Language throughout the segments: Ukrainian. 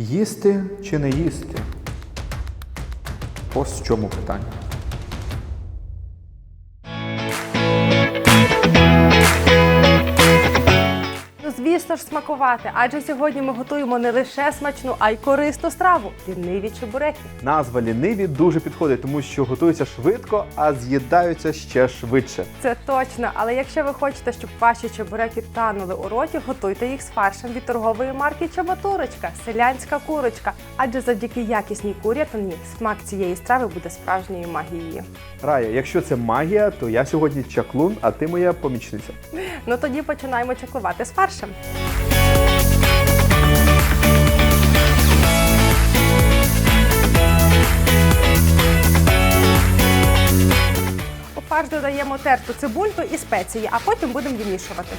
Їсти чи не їсти? Ось в чому питання. Звісно ж, смакувати, адже сьогодні ми готуємо не лише смачну, а й корисну страву ліниві чебуреки. Назва ліниві дуже підходить, тому що готуються швидко, а з'їдаються ще швидше. Це точно, але якщо ви хочете, щоб ваші чебуреки танули у роті, готуйте їх з фаршем від торгової марки Чебатурочка, селянська курочка. Адже завдяки якісній курятині смак цієї страви буде справжньою магією. Рая, якщо це магія, то я сьогодні чаклун, а ти моя помічниця. Ну тоді починаємо чеклувати з фаршем. Фарш додаємо терту цибульку і спеції, а потім будемо вимішувати.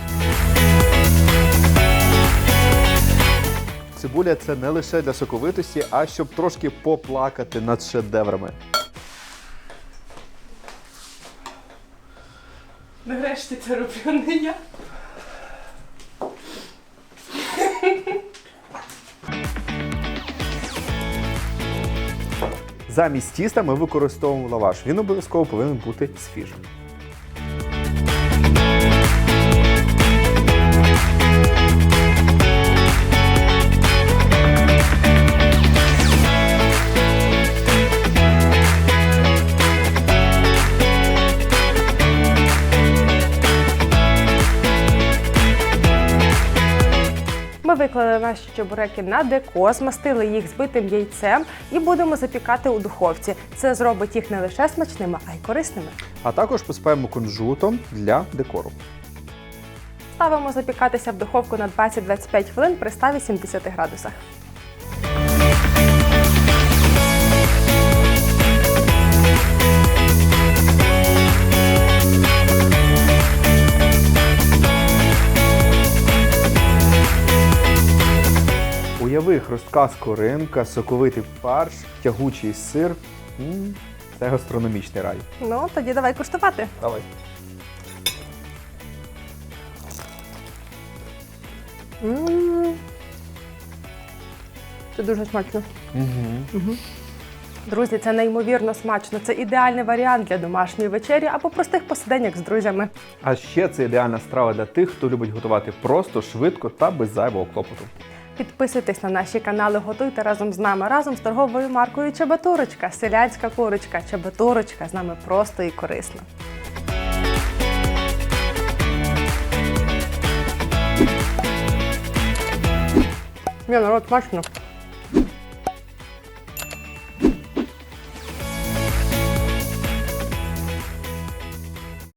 Цибуля це не лише для соковитості, а щоб трошки поплакати над шедеврами. Нарешті це роблю не я. Замість тіста ми використовуємо лаваш. Він обов'язково повинен бути свіжим. Ми виклали наші чебуреки на деко, змастили їх збитим яйцем і будемо запікати у духовці. Це зробить їх не лише смачними, а й корисними. А також посипаємо кунжутом для декору. Ставимо запікатися в духовку на 20-25 хвилин при 180 градусах. Уяви хрустка скоринка, соковитий фарш, тягучий сир. М, Це гастрономічний рай. Ну, тоді давай куштувати. Давай. М. Це дуже смачно. Угу. Друзі, це неймовірно смачно. Це ідеальний варіант для домашньої вечері або простих посиденьок з друзями. А ще це ідеальна страва для тих, хто любить готувати просто, швидко та без зайвого клопоту. Підписуйтесь на наші канали, готуйте разом з нами, разом з торговою маркою Чебатурочка, селянська курочка, Чебатурочка з нами просто і корисно. Ні, народ смачно.